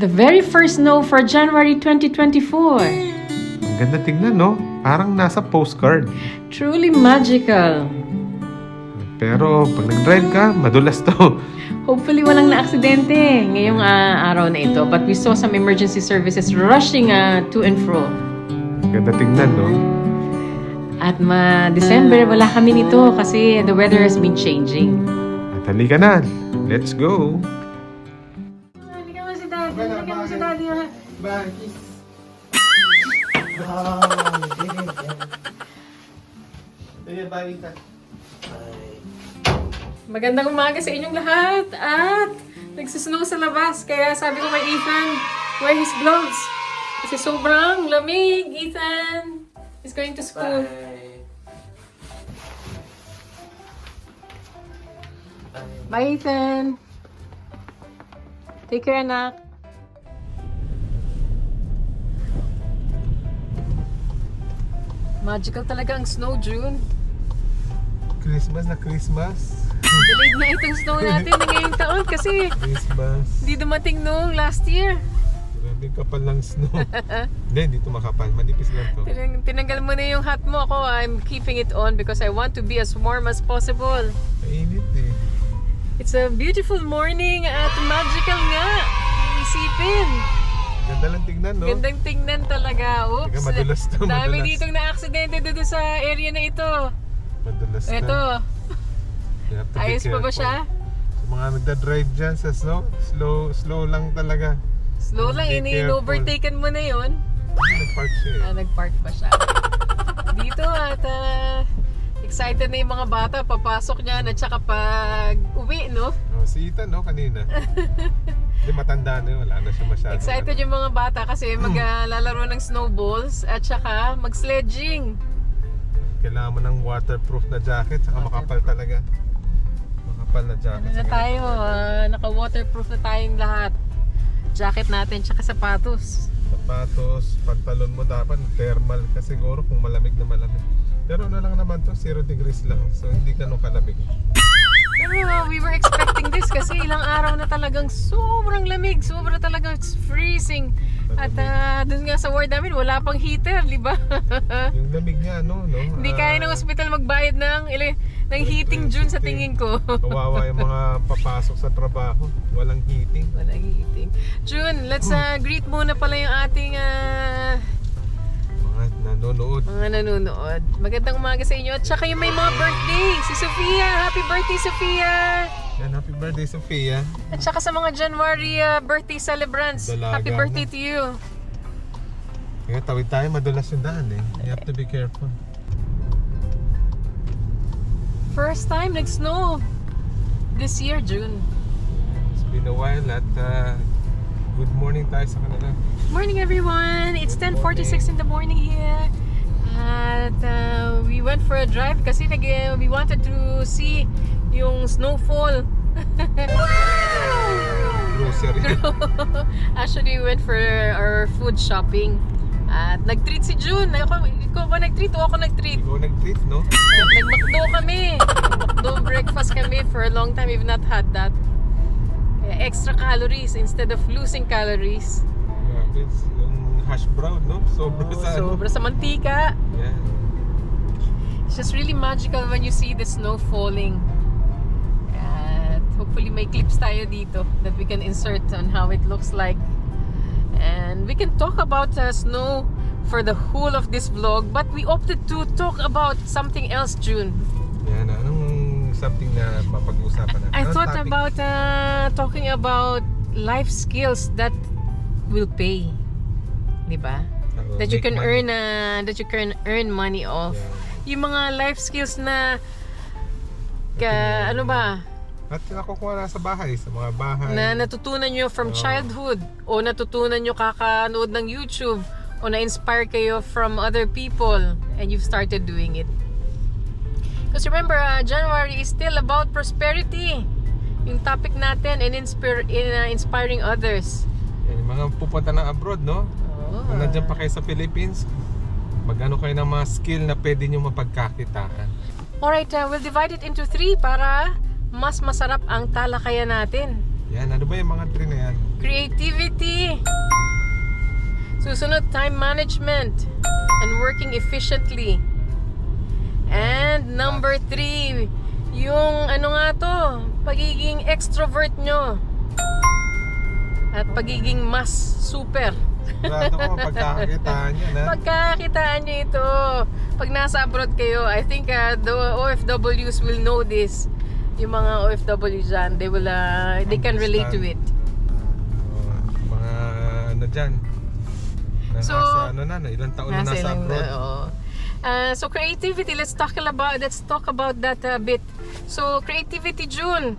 The very first snow for January 2024. Ang ganda tingnan, no? Parang nasa postcard. Truly magical. Pero pag nag-drive ka, madulas to. Hopefully walang na-aksidente ngayong ah, araw na ito. But we saw some emergency services rushing ah, to and fro. Ang ganda tingnan, no? At ma-December, wala kami nito kasi the weather has been changing. At halika na. Let's go. Mo si daddy. Magandang umaga sa inyong lahat. At nagsisnow sa labas. Kaya sabi ko kay Ethan, wear his gloves. Kasi sobrang lamig, Ethan. He's going to school. Bye, Ethan. Take care, anak. Magical talaga ang snow, June. Christmas na Christmas. Delayed na itong snow natin na ngayong taon kasi Christmas. hindi dumating noong last year. Grabe kapal ng snow. Hindi, hindi to makapal. Manipis lang to. Tinang- tinanggal mo na yung hat mo. Ako, I'm keeping it on because I want to be as warm as possible. Mainit eh. It's a beautiful morning at magical nga. Isipin. Ganda lang tingnan, no? Gandang tingnan talaga. Oops. Teka, madulas to, Dami madulas. ditong na-aksidente dito sa area na ito. Madulas na. Ito. Ayos pa ba siya? Sa mga nagda-drive dyan sa snow, slow slow lang talaga. Slow lang. Ini-overtaken mo na yon. Nag-park siya eh. Ah, nag-park pa siya. Dito at ah, excited na yung mga bata papasok niyan at saka pag uwi, no? Oh, si Ethan, no, kanina. Hindi, matanda na yun. Wala na siya masyado. Excited yung mga bata kasi maglalaro ng snowballs at saka mag-sledging. Kailangan mo ng waterproof na jacket, saka makapal talaga. Makapal na jacket. Ano na tayo, ah, naka-waterproof na tayong lahat. Jacket natin tsaka sapatos. Sapatos, pantalon mo dapat thermal kasi siguro kung malamig na malamig. Pero ano lang naman to, 0 degrees lang. So hindi ka nung kalamig. Pero ah, we were expecting this kasi ilang araw na talagang sobrang lamig. Sobra talaga, it's freezing. At ah, dun nga sa ward namin, wala pang heater, di ba? Yung lamig niya, no? no? Hindi kaya ng Ah, hospital magbayad ng, ili- ng heating June sa tingin ko. Kawawa yung mga papasok sa trabaho. Walang heating. Walang heating. June, let's uh, greet muna pala yung ating ah, Mga nanonood. mga nanonood. Magandang umaga sa inyo. At saka yung may mga birthday. Si Sofia. Happy birthday, Sofia. Yan, happy birthday, Sophia. At saka sa mga January ah, birthday celebrants. Dalaga Happy na. birthday to you. Kaya tawid tayo, madulas yung daan eh. You have to be careful. First time nag-snow. This year, June. It's been a while at uh, good morning tayo sa kanila. Morning everyone! It's Good 10.46 in the morning here. At uh, we went for a drive kasi nag, we wanted to see yung snowfall. Grocery. Actually, we went for our food shopping. At nag-treat si June. Ako, ikaw ba nag-treat o ako nag-treat? Ikaw nag-treat, no? Nag-McDo kami. McDo breakfast kami for a long time. We've not had that. Extra calories instead of losing calories. Grabe, yung hash brown, no? Sobra Oh, sa sobra sa mantika. Yeah. It's just really magical when you see the snow falling. At hopefully may clips tayo dito that we can insert on how it looks like. And we can talk about uh, snow for the whole of this vlog, but we opted to talk about something else, June. Something na mapag-uusapan natin? I Anong thought topic? about uh, talking about life skills that will pay. 'Di ba? Uh, That you make can money. earn uh, that you can earn money off. Yeah. Yung mga life skills na ka, ano ba, At nakukuha na sa bahay, sa mga bahay. na natutunan nyo from Oo. childhood o natutunan nyo kakanood ng YouTube o na-inspire kayo from other people and you've started doing it. Because remember, uh, January is still about prosperity. Yung topic natin and inspire, in, uh, inspiring others. Yan, yung mga pupunta ng abroad, no? Oh. Kung nandyan pa kayo sa Philippines, mag-ano kayo ng mga skill na pwede nyo mapagkakitaan. Alright, uh, we'll divide it into three para mas masarap ang talakayan natin. Yan, ano ba yung mga tree na yan? Creativity, Susunod, time management and working efficiently. And number three, yung ano nga to, pagiging extrovert nyo. At pagiging mas super. Grado ko pagkakakitaan yan ha. Pagkakitaan nyo ito, pag nasa abroad kayo, I think uh, the OFWs will know this. Yung mga OFW dyan, they will, uh, they can relate to it. Oh, mga ano dyan. Na So, nasa ano na, ilang taon na Nasa nasa abroad. oo. Uh, so creativity, let's talk about let's talk about that a bit. So creativity June.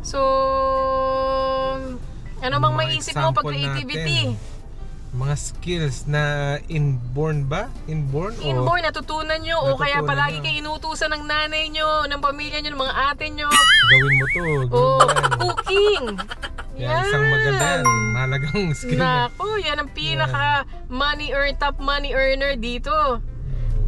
So ano bang maisip mo pag creativity? natin. Mga skills na inborn ba? Inborn? o Inborn, natutunan nyo o kaya Natutunan palagi nyo. kayo inuutusan ng nanay nyo, ng pamilya nyo, ng mga ate nyo. gawin mo to. Gawin O mo yan. cooking. Yan, isang maganda yan. Mahalagang skill na. Nako, yan ang pinaka money earn, top money earner dito.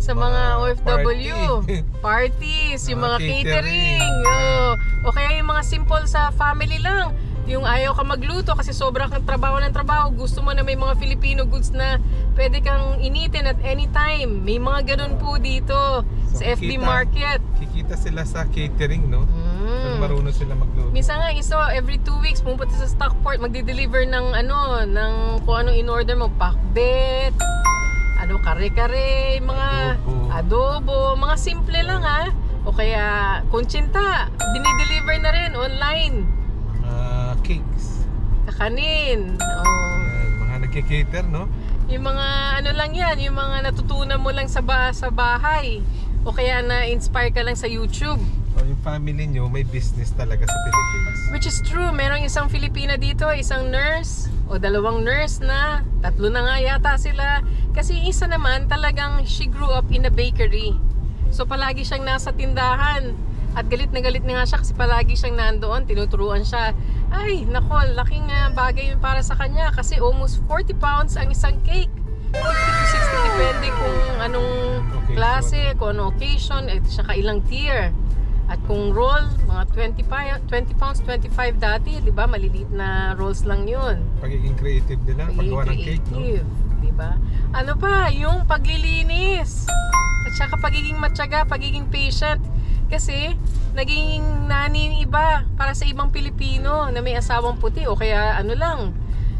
Sa Mga mga OFW. party. Parties, yung Mga catering. catering. oo. O kaya yung mga simple sa family lang. Yung ayaw ka magluto kasi sobrang kang trabaho ng trabaho. Gusto mo na may mga Filipino goods na pwede kang initin at any time. May mga ganun po dito So, sa FB kikita. Market. Kikita sila sa catering, no? Mm. marunong sila magluto. Minsan nga iso, every two weeks pumunta sa Stockport, magde-deliver ng ano, ng kung anong in-order mo, pakbet, ano, kare-kare, mga Adobo. adobo, mga simple lang ha. O kaya, kunchinta, dinideliver na rin online. Mga cakes. Kakanin. Oh. Yan, mga nagkikater, no? Yung mga ano lang yan, yung mga natutunan mo lang sa, ba sa bahay. O kaya na-inspire ka lang sa YouTube. O yung family nyo, may business talaga sa Philippines. Which is true, merong isang Filipina dito, isang nurse o dalawang nurse na, tatlo na nga yata sila. Kasi isa naman talagang she grew up in a bakery. So palagi siyang nasa tindahan. At galit na galit na nga siya kasi palagi siyang nandoon, tinuturuan siya. Ay, nako, laking ah, bagay yun para sa kanya kasi almost 40 pounds ang isang cake. 50 to 60 depende kung anong klase, kung anong occasion, at saka ilang tier. At kung roll, mga 25, 20 pounds, 25 dati, di ba? Maliliit na rolls lang yun. Pagiging creative nila, paggawa ng cake, no? di ba? Ano pa, yung paglilinis. At saka pagiging matyaga, pagiging patient. Kasi, naging nani yung iba para sa ibang Pilipino na may asawang puti o kaya ano lang,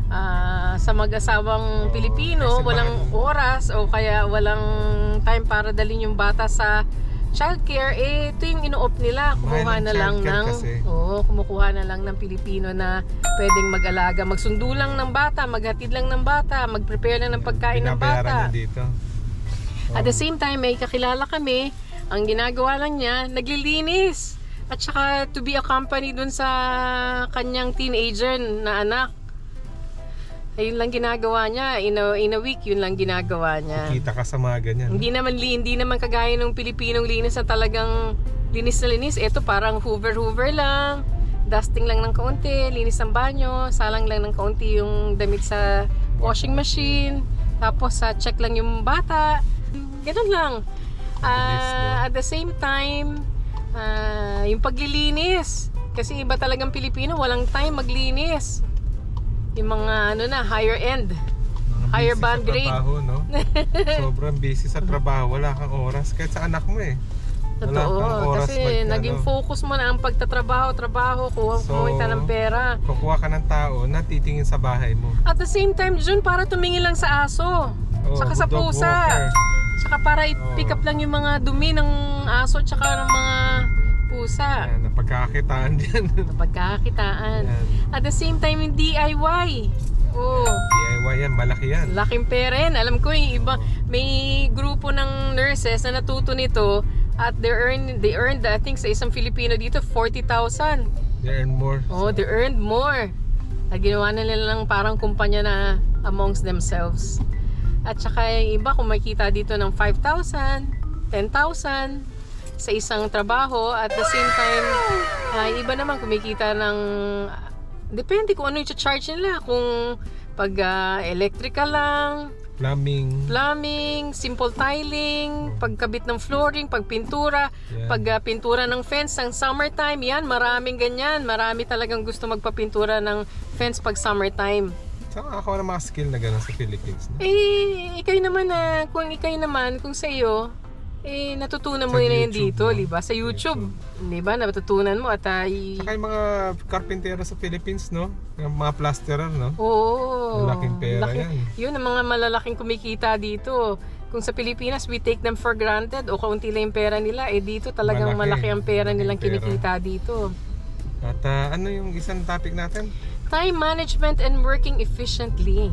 ah, sa mag-asawang Oo, Pilipino, walang oras o kaya walang time para dalhin yung bata sa childcare, eh, ito yung ino-opt nila. Kumuha na lang ng, kasi. oo, kumukuha na lang ng Pilipino na pwedeng mag-alaga. Magsundo lang ng bata, maghatid lang ng bata, mag-prepare lang ng pagkain ng bata. Niya dito. At the same time, may kakilala kami, ang ginagawa lang niya, naglilinis. At saka to be accompanied dun sa kanyang teenager na anak. Ayun lang ginagawa niya. In a, in a week, yun lang ginagawa niya. Kita ka sa mga ganyan. Hindi naman li- hindi naman kagaya ng Pilipinong linis na talagang linis na linis. Ito parang hoover-hoover lang. Dusting lang ng kaunti, linis ng banyo, salang lang ng kaunti yung damit sa washing machine. Tapos sa check lang yung bata. Ganun lang. No? at the same time, ah, yung paglilinis. Kasi iba talagang Pilipino, walang time maglinis. Yung mga ano na, higher end. Mga higher busy band sa grade. trabaho, no? Sobrang busy sa trabaho. Wala kang oras. Kahit sa anak mo eh. Wala Totoo. kang oras Kasi mag- naging ano. focus mo na ang pagtatrabaho, trabaho, kuha So, kumita ng pera. Kukuha ka ng tao na titingin sa bahay mo. At the same time, Jun, para tumingin lang sa aso. Oh, Saka sa pusa. walker. Saka para i-pick Oo. up lang yung mga dumi ng aso tsaka ng mga pusa. Yan, napagkakakitaan din. Pagkakakitaan. Yan. At the same time, yung DIY. Oh, DIY yan, malaki yan. laking pera yan. Alam ko yung iba, may grupo ng nurses na natuto nito at they earn they earned I think sa isang Filipino dito 40,000. They earn more. Oh, they earned more. At ginawa na nila lang parang kumpanya na amongst themselves. At saka yung iba kung makita dito ng 5,000, 10,000 sa isang trabaho at the same time yung iba naman kumikita ng depende kung ano yung charge nila kung pag ah, electrical lang Plumbing. plumbing, simple tiling, pagkabit ng flooring, pagpintura, Yan. pag ah, pintura ng fence ng summertime, yan, maraming ganyan. Marami talagang gusto magpapintura ng fence pag summertime. Saan ako ng mga skill na gano'n sa Philippines? No? Eh, ikaw naman na, kung ikaw naman, kung sa iyo, eh, natutunan mo Sa na yun YouTube, dito, di ba? Sa YouTube, di ba? Natutunan mo at ay... Saka yung mga karpintero sa Philippines, no? Yung mga plasterer, no? Oo. Malaking pera yan. Yun, ang mga malalaking kumikita dito. Kung sa Pilipinas, we take them for granted o kaunti lang yung pera nila, eh dito talagang Malaki. malaki ang pera nilang Pera. kinikita dito. At ah, ano yung isang topic natin? Time management and working efficiently.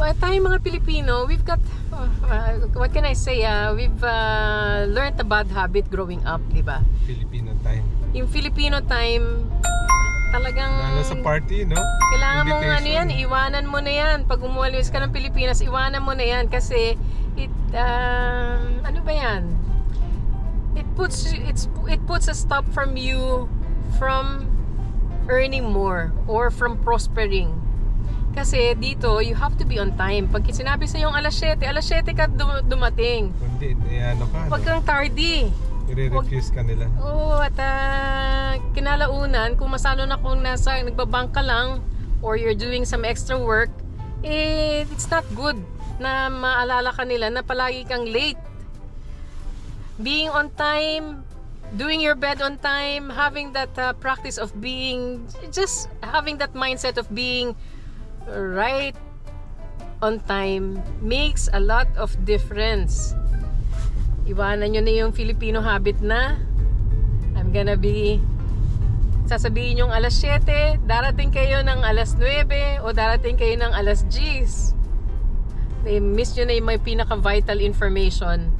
Well, tayo mga Pilipino, we've got, uh, uh, what can I say, uh, we've uh, learned a bad habit growing up, di ba? Filipino time. Yung Filipino time, talagang... Lalo sa party, no? Kailangan mong ano yan, iwanan mo na yan. Pag umuwalis ka ng Pilipinas, iwanan mo na yan kasi it, um, ano ba yan? It puts, it's, it puts a stop from you from earning more or from prospering. Kasi dito, you have to be on time. Pag sinabi sa yung alas 7, alas 7 ka dum- dumating. Kundi, eh, ano ka, Huwag no? kang tardy. I-refuse ka nila. Oo, at ah, kinalaunan, kung masalo na kung nasa, nagbabang ka lang or you're doing some extra work, eh, it's not good na maalala ka nila na palagi kang late. Being on time, doing your bed on time, having that ah, practice of being, just having that mindset of being right on time makes a lot of difference. Iwanan nyo na yung Filipino habit na I'm gonna be sasabihin yung alas 7, darating kayo ng alas 9 o darating kayo ng alas 10. May miss nyo na yung may pinaka-vital information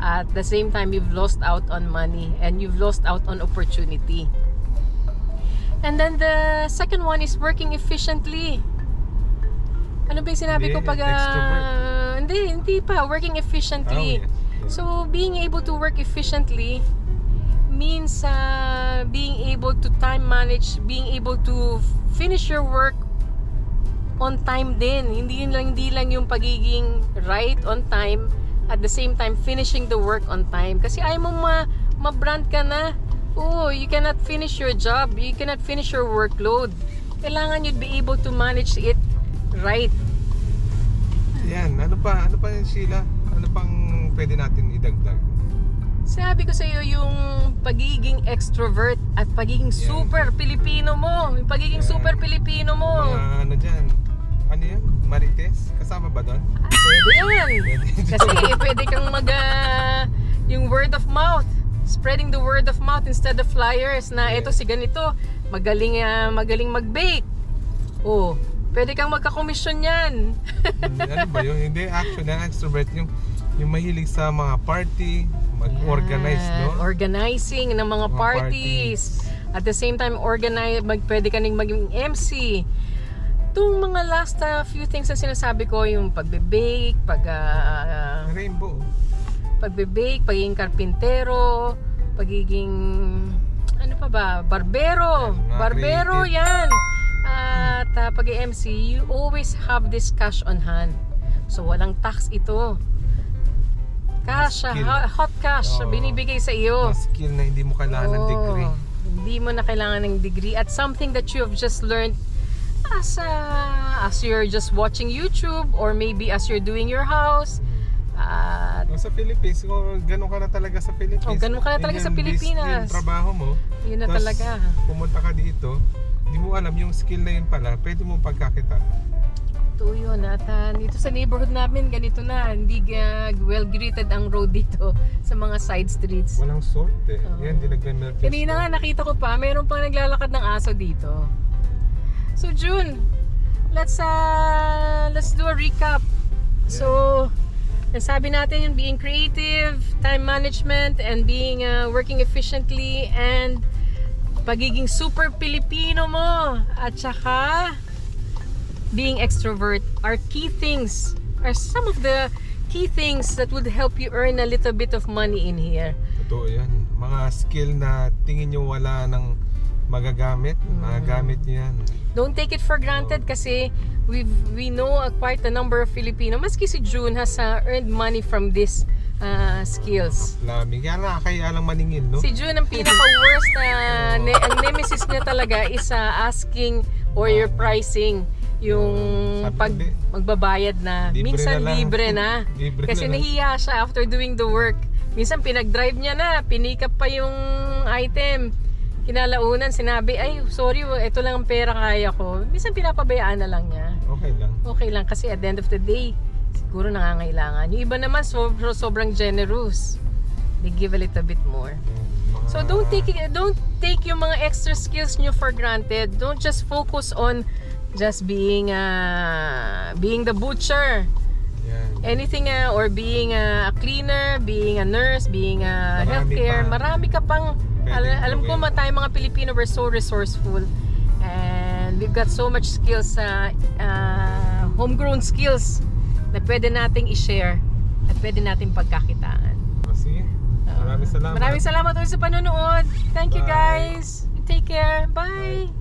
at the same time you've lost out on money and you've lost out on opportunity. And then the second one is working efficiently. Ano ba yung sinabi ko pag... extrovert. hindi, hindi pa. Working efficiently. Oh, yes. Yes. So, being able to work efficiently means uh, being able to time manage, being able to finish your work on time din. Hindi lang, hindi lang yung pagiging right on time at the same time finishing the work on time. Kasi ayaw mo ma, ma-brand ka na. Oh, you cannot finish your job. You cannot finish your workload. Kailangan you'd be able to manage it right. Yan, ano pa? Ano pa yan, Sheila? Ano pang pwede natin idagdag? Sabi ko sa iyo yung pagiging extrovert at pagiging Yeah. super Pilipino mo. Yung pagiging Yeah. super Pilipino mo. Mga ano dyan? Ano yan? Marites? Kasama ba doon? Pwede yan. Pwede. Kasi pwede kang mag ah, yung word of mouth. Spreading the word of mouth instead of flyers na Yes. ito si ganito. Magaling ah, magaling mag-bake. Oh, pwede kang magka-commission yan. ano ba yun? Hindi, actually, ang extrovert yung yung mahilig sa mga party, mag-organize, no? Organizing ng mga Mga parties. At the same time, organize, mag, pwede ka ning maging MC. Itong mga last uh, few things na sinasabi ko, yung pagbe-bake, pag, ah, Rainbow. pagbe-bake, pagiging karpintero, pagiging, ano pa ba, barbero. Yan, mga Barbero, yan. At uh, pag-MC, you always have this cash on hand. So, walang tax ito. Cash, ha- hot cash, Oo. binibigay sa iyo. Skill na hindi mo kailangan ng Oo. degree. Hindi mo na kailangan ng degree at something that you have just learned as uh, as you're just watching YouTube or maybe as you're doing your house. At O sa Philippines, kung ganun ka na talaga sa Philippines. Oh, ganun ka na talaga sa Pilipinas. Yung trabaho mo. yun na talaga. pumunta ka dito, hindi mo alam yung skill na yun pala, pwede mo pagkakita. Ito yun. At ah, dito sa neighborhood namin, ganito na. Hindi uh, well greeted ang road dito sa mga side streets. Walang sort eh. Oo. Yan, di nagme-milk Kanina nga nakita ko pa, meron pang naglalakad ng aso dito. So June, let's uh, let's do a recap. So, nasabi natin yung being creative, time management, and being uh, working efficiently, and pagiging super Pilipino mo. At saka, being extrovert are key things, are some of the key things that would help you earn a little bit of money in here. Totoo yan. Mga skill na tingin nyo wala ng magagamit, Mm. magagamit yan. Don't take it for granted kasi we we know uh, quite a number of Filipino. Maski si June has uh, earned money from these uh, skills. Lamig. Kaya nakakaya lang maningin, no? Si June ang pinaka-worst na Oo. ne- ang nemesis niya talaga is uh, asking or your pricing. yung Sabi ko, pag "Hindi." magbabayad na. Libre Minsan na lang. libre na. Libre Kasi na lang. nahiya siya after doing the work. Minsan pinag-drive niya na, pinikap pa yung item. Kinalaunan, sinabi, ay, sorry, ito lang ang pera kaya ko. Minsan pinapabayaan na lang niya. Okay lang. Okay lang kasi at the end of the day, siguro nangangailangan. Yung iba naman, so, sobrang generous. They give a little bit more. So don't take don't take yung mga extra skills nyo for granted. Don't just focus on just being uh, being the butcher. Yan. Anything uh, or being a cleaner, being a nurse, being a Marami healthcare, pa. marami ka pang Pwedeng al- alam ko ma tayo mga Pilipino we're so resourceful and we've got so much skills sa uh, homegrown skills na pwede nating i-share at pwede nating pagkakitaan. Sige. Maraming salamat. Maraming salamat ulit sa panonood. Thank you Bye. guys. Take care. Bye.